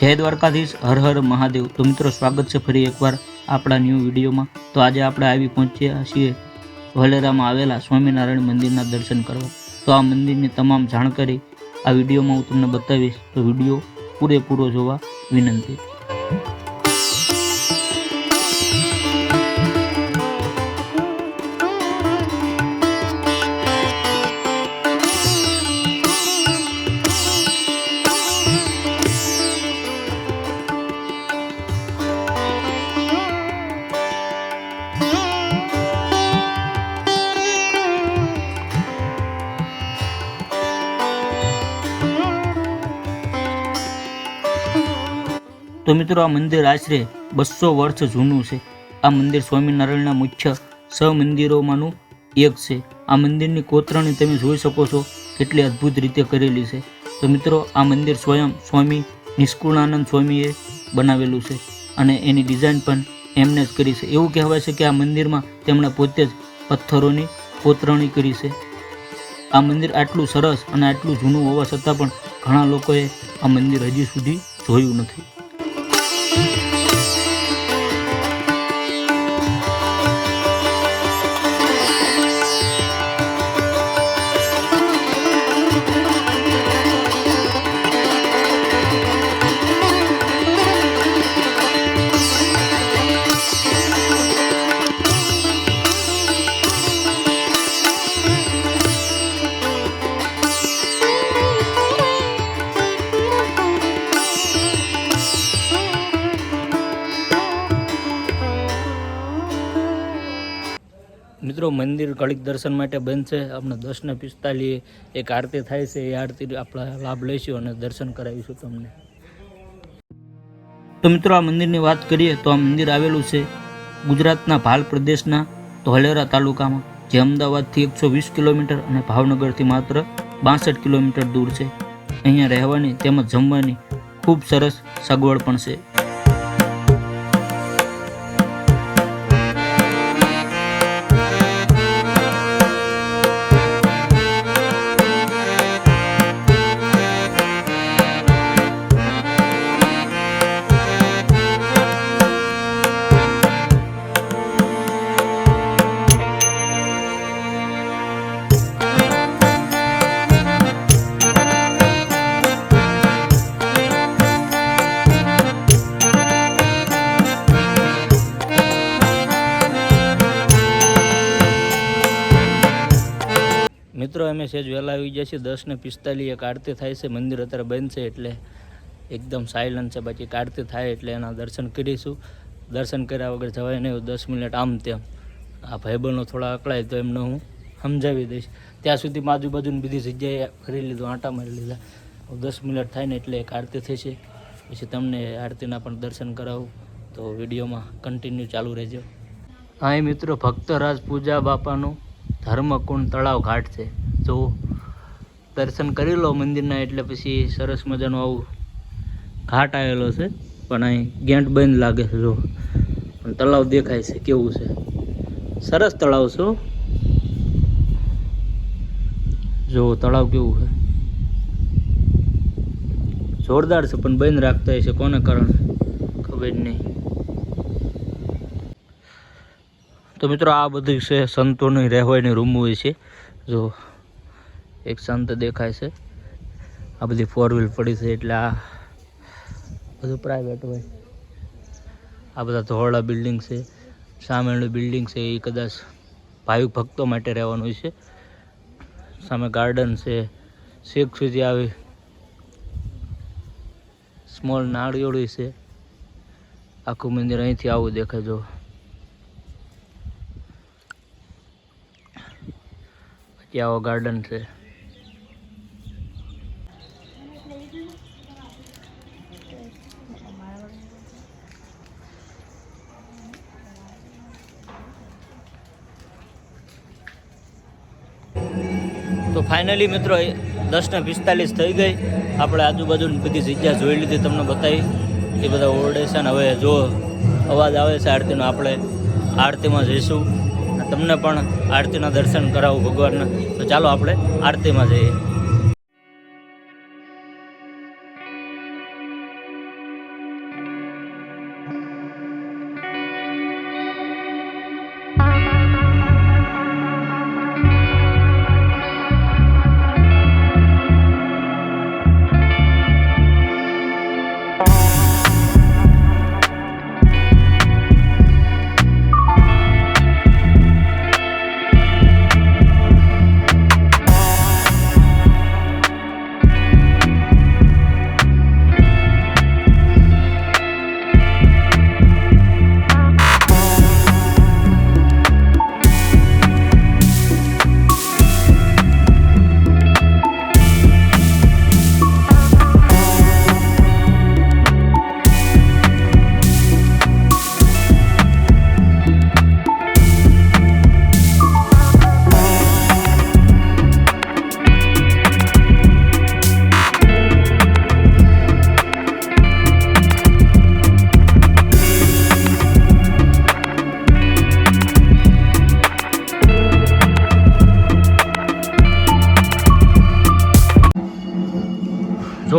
જય દ્વારકાધીશ, હર હર મહાદેવ. તો મિત્રો, સ્વાગત છે ફરી એકવાર આપણા ન્યૂ વિડીયોમાં. તો આજે આપણે આવી પહોંચ્યા છીએ વલેરામાં આવેલા સ્વામિનારાયણ મંદિરના દર્શન કરવા. તો આ મંદિરની તમામ જાણકારી આ વિડીયોમાં હું તમને બતાવીશ. તો વીડિયો પૂરેપૂરો જોવા વિનંતી. તો મિત્રો આ મંદિર આશરે બસો વર્ષ જૂનું છે. આ મંદિર સ્વામિનારાયણના મુખ્ય છ મંદિરોમાંનું એક છે. આ મંદિરની કોતરણી તમે જોઈ શકો છો કેટલી અદ્ભુત રીતે કરેલી છે. તો મિત્રો આ મંદિર સ્વયં સ્વામી નિષ્કુળાનંદ સ્વામીએ બનાવેલું છે અને એની ડિઝાઇન પણ એમને જ કરી છે. એવું કહેવાય છે કે આ મંદિરમાં તેમણે પોતે જ પથ્થરોની કોતરણી કરી છે. આ મંદિર આટલું સરસ અને આટલું જૂનું હોવા છતાં પણ ઘણા લોકોએ આ મંદિર હજી સુધી જોયું નથી. મંદિર ઘડીક દર્શન માટે બંધ છે આપણે દસ ને પિસ્તાલીસ એક આરતી થાય છે. એ આરતી આપણે લાભ લઈશું અને દર્શન કરાવીશું તમને. તો મિત્રો, આ મંદિરની વાત કરીએ તો આ મંદિર આવેલું છે ગુજરાતના ભાલ પ્રદેશના ધોલેરા તાલુકામાં, જે અમદાવાદથી એકસો વીસ કિલોમીટર અને ભાવનગરથી માત્ર બાસઠ કિલોમીટર દૂર છે. અહીંયા રહેવાની તેમજ જમવાની ખૂબ સરસ સગવડ પણ છે. અમે સહેજ વહેલા આવી જાય છે. દસને પિસ્તાલીસ એક આરતી થાય છે. મંદિર અત્યારે બંધ છે એટલે એકદમ સાયલન્ટ છે. બાકી આરતી થાય એટલે એના દર્શન કરીશું. દર્શન કર્યા વગર જવાય નહીં. દસ મિનિટ આમ તેમ. આ ભાઈબંધો થોડા અકળાય તો એમને હું સમજાવી દઈશ. ત્યાં સુધી આજુબાજુની બધી જગ્યાએ ફરી લીધું, આંટા મારી લીધા. દસ મિનિટ થાય ને એટલે એક આરતી થશે પછી તમને આરતીના પણ દર્શન કરાવું. તો વિડીયોમાં કન્ટિન્યુ ચાલુ રહેજો. હા એ મિત્રો ભક્તરાજ પૂજા બાપાનું ધર્મકુંડ તળાવ ઘાટ છે. જો દર્શન કરી લો મંદિરના, એટલે પછી સરસ મજાનું આવું ઘાટ આવેલો છે. પણ અહીં ગેટ બંધ લાગે છે, જો. પણ તળાવ દેખાય છે, કેવું છે? સરસ તળાવ છે જો, તળાવ કેવું છે? જોરદાર છે, પણ બંધ રાખતા હશે કોને કારણે? ખબર નહીં. તો મિત્રો, આ બધું છે, સંતોની રહેવાની રૂમ હોય છે. જો એક સંત દેખાય છે. આ બધી ફોર વ્હીલ પડી છે એટલે આ બધું પ્રાઇવેટ હોય. આ બધા ધોળા બિલ્ડિંગ છે. સામેનું બિલ્ડિંગ છે એ કદાચ ભાવિક ભક્તો માટે રહેવાનું છે. સામે ગાર્ડન છે. શેખ સુધી આવી સ્મોલ નાળિયોળી છે. આખું મંદિર અહીંથી આવું દેખાય જો. આવો ગાર્ડન છે. તો ફાઇનલી મિત્રો દસ ને પિસ્તાલીસ થઈ ગઈ. આપણે આજુબાજુની બધી જગ્યા જોઈ લીધી, તમને બતાવી. એ બધા ઓરડે છે ને હવે જો અવાજ આવે છે આરતીનો, આપણે આરતીમાં જઈશું. તમને પણ આરતીના દર્શન કરાવું ભગવાનના. તો ચાલો આપણે આરતીમાં જઈએ.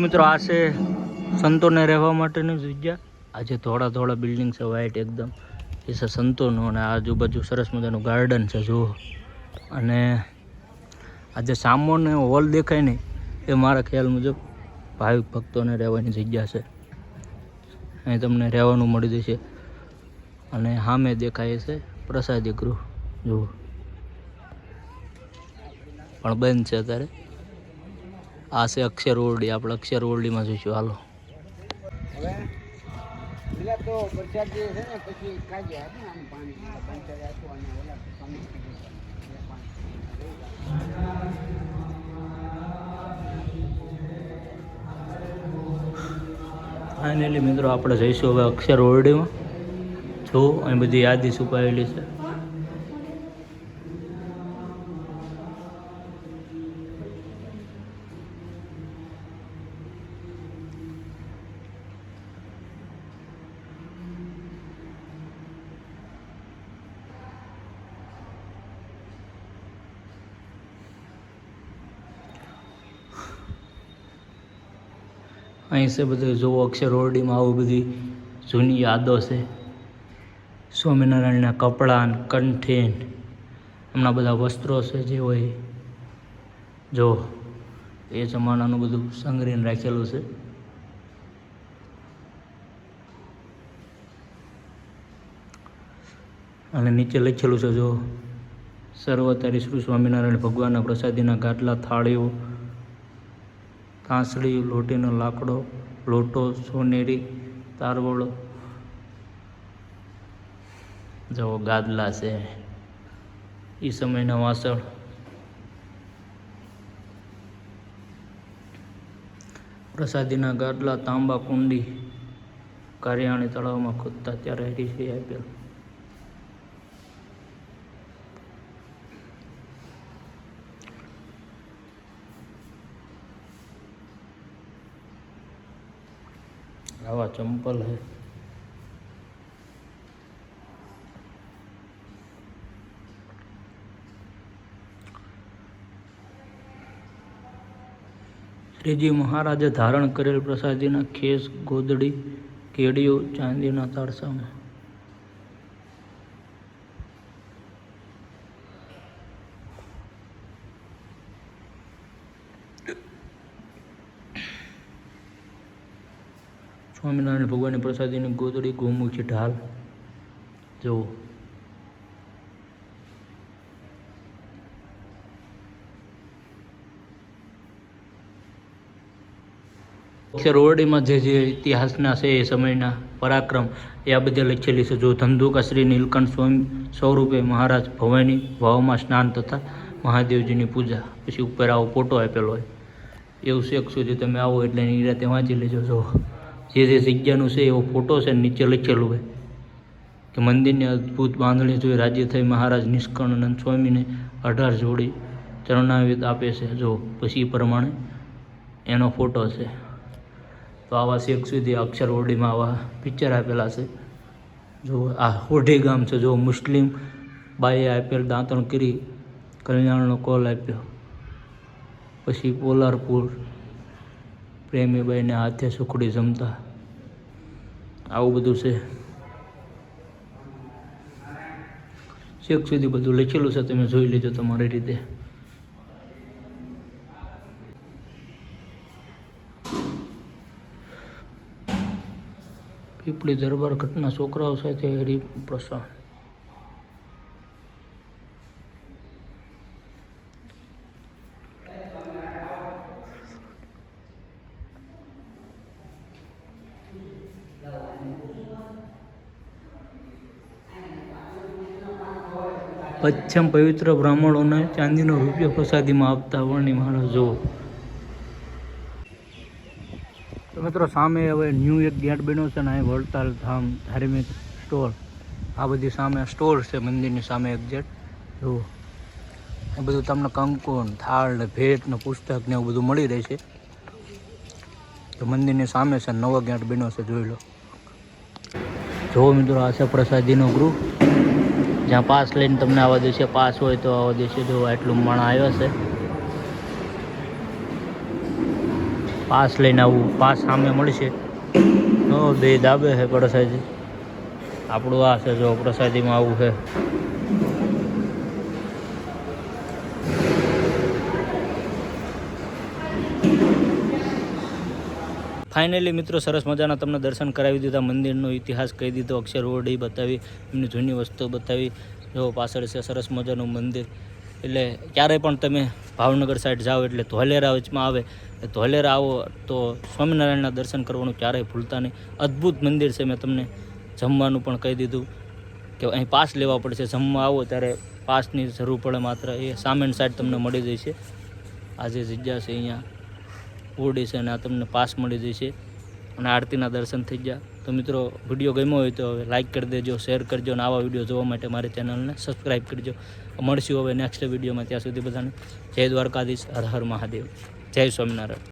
મિત્રો, આ છે સંતોને રહેવા માટેની જગ્યા. આજે થોડા થોડા બિલ્ડિંગ છે વ્હાઇટ એકદમ. એ છે સંતોનું અને આજુબાજુ સરસ મજાનું ગાર્ડન છે, જુઓ. અને આજે સામોને હોલ દેખાય નહીં, એ મારા ખ્યાલ મુજબ ભાવિક ભક્તોને રહેવાની જગ્યા છે. અહીં તમને રહેવાનું મળી જશે. અને સામે દેખાય છે પ્રસાદી ગૃહ, જુઓ. પણ બંધ છે અત્યારે. આ છે અક્ષર ઓરડી આપણે અક્ષર ઓરડીમાં જોઈશું. હાલો. ફાઇનલી મિત્રો આપણે જઈશું હવે અક્ષર ઓરડીમાં. જો અહીં બધી યાદી છુપાયેલી છે. અહીં છે બધું, જુઓ અક્ષર ઓરડીમાં આવું બધી જૂની યાદો છે. સ્વામિનારાયણના કપડાં કંઠીન એમના બધા વસ્ત્રો છે જે હોય. જો, એ જમાનાનું બધું સંગ્રહીને રાખેલું છે. અને નીચે લખેલું છે, જો સર્વતારી શ્રી સ્વામિનારાયણ ભગવાનના પ્રસાદીના ગાટલા, થાળીઓ કાંસળી લોટીનો લાકડો, લોટો, સોનેરી, તારવળો. જો ગાદલા છે. એ સમયના વાસણ. પ્રસાદીના ગાદલા, તાંબા, કુંડી. કાર્યાણી તળાવમાં ખોદતા ત્યારે હરીફી આપેલ. આવા ચંપલ હે. શ્રીજી મહારાજે ધારણ કરેલ પ્રસાદીના ખેસ ગોદડી કેડીઓ ચાંદીના તારસામાં સ્વામિનારાયણ ભગવાનની પ્રસાદીની ગોદડી ગોમુખી ઢાલ. જુઓ. રોરડીમાં જે જે ઇતિહાસના છે એ સમયના પરાક્રમ, એ આ બધે લખેલી છે. જો ધંધુકા શ્રી નીલકંઠ સ્વામી સ્વરૂપે મહારાજ ભવાની વાવમાં સ્નાન તથા મહાદેવજીની પૂજા. પછી ઉપર આવો ફોટો આપેલો હોય. એવું શેખ સુધી તમે આવો એટલે એની રાતે વાંચી લેજો. જો જે જે જગ્યાનું છે એવો ફોટો છે નીચે લખેલું હોય. કે મંદિરની અદ્ભુત બાંધણી જોઈ રાજ્ય થઈ મહારાજ નિષ્કર્ણાનંદ સ્વામીને અઢાર જોડી ચરણાવેદ આપે છે. જો પછી પ્રમાણે એનો ફોટો છે. તો આવા શેખ સુધી અક્ષર ઓરડીમાં આવા પિક્ચર આપેલા છે. જો આ ઓઢી ગામ છે, જો મુસ્લિમ બાઈએ આપેલ દાંતણ કરી કલ્યાણનો કોલ આપ્યો. પછી પોલારપુર પ્રેમીબાઈને હાથે સુખડી જમતા. આવું બધું છે. છેક સુધી બધું લખેલું છે, તમે જોઈ લેજો તમારી રીતે. પીપળી દરબાર ઘટના છોકરાઓ સાથે હરિપ્રસાદ. પશ્ચિમ પવિત્ર બ્રાહ્મણોને ચાંદીનો રૂપિયો પ્રસાદીમાં આપતા વર્ણિ મહારાજ જુઓ. મિત્રો, સામે હવે ન્યૂ એક ગેટ બન્યો છે ને અહીં વડતાલ ધામ ધાર્મિક સ્ટોર આ બધી સામે સ્ટોર છે, મંદિરની સામે એક ગેટ. જુઓ. એ બધું તમને કંકુ ને થાળ ને ભેટ ને પુસ્તક ને એવું બધું મળી રહેશે તો મંદિરની સામે છે નવો ગેટ બન્યો છે, જોઈ લો. જો મિત્રો, આ છે પ્રસાદીનો ગૃહ. જ્યાં પાસ લઈને તમને આવવા દેશે પાસ હોય તો આવવા દેશે જો એટલું માણા આવ્યો છે. પાસ લઈને આવવું પાસ સામે મળશે. બે દાબે છે પ્રસાદી આપણું આ છે જો પ્રસાદીમાં આવું છે ફાઇનલી મિત્રો સરસ મજાના તમને દર્શન કરાવી દીધા, મંદિરનો ઇતિહાસ કહી દીધો, અક્ષર ઓરડી બતાવી, એમની જૂની વસ્તુઓ બતાવી. જો પાછળ છે સરસ મજાનું મંદિર. એટલે ક્યારેય પણ તમે ભાવનગર સાઈડ જાઓ એટલે ધોલેરા વચમાં આવે. ધોલેરા આવો તો સ્વામિનારાયણના દર્શન કરવાનું ક્યારેય ભૂલતા નહીં. અદ્ભુત મંદિર છે, મેં તમને જમવાનું પણ કહી દીધું કે અહીં પાસ લેવા પડશે. જમવા આવો ત્યારે પાસની જરૂર પડે માત્ર એ સામેન સાઈડ તમને મળી જશે. આ જે જગ્યા છે અહીંયા. ઓરડી છે અને આ તમને પાસ મળી જશે. અને આરતીના દર્શન થઈ ગયા. તો મિત્રો વીડિયો ગમ્યો હોય તો હવે લાઇક કરી દેજો શેર કરજો અને આવા વીડિયો જોવા માટે મારી ચેનલને સબસ્ક્રાઈબ કરજો. મળશું હવે નેક્સ્ટ વિડીયોમાં ત્યાં સુધી બધાને જય દ્વારકાધીશ. હર હર મહાદેવ. જય સ્વામિનારાયણ.